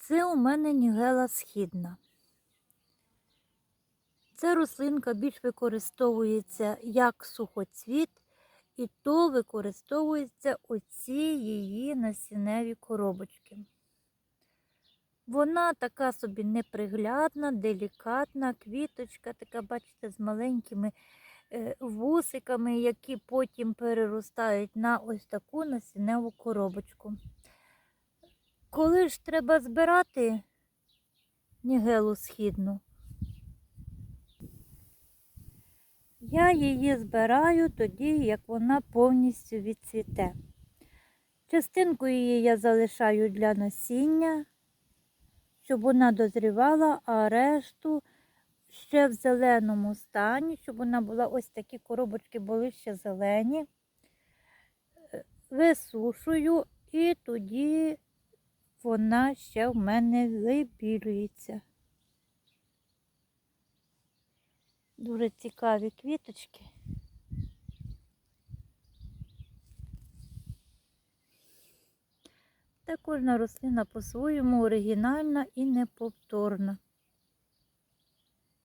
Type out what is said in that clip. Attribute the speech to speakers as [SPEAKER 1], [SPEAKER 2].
[SPEAKER 1] Це у мене нігела східна. Ця рослинка більш використовується як сухоцвіт, і то використовуються оці її насінневі коробочки. Вона така собі неприглядна, делікатна, квіточка, така, бачите, з маленькими е, вусиками, які потім переростають на ось таку насінневу коробочку. Коли ж треба збирати нігелу східну, я її збираю тоді, як вона повністю відцвіте. Частинку її я залишаю для насіння, щоб вона дозрівала, а решту ще в зеленому стані, щоб вона була ось такі коробочки були ще зелені. Е, Висушую і тоді вона ще в мене вибілюється. Дуже цікаві квіточки. Та кожна рослина по-своєму оригінальна і неповторна.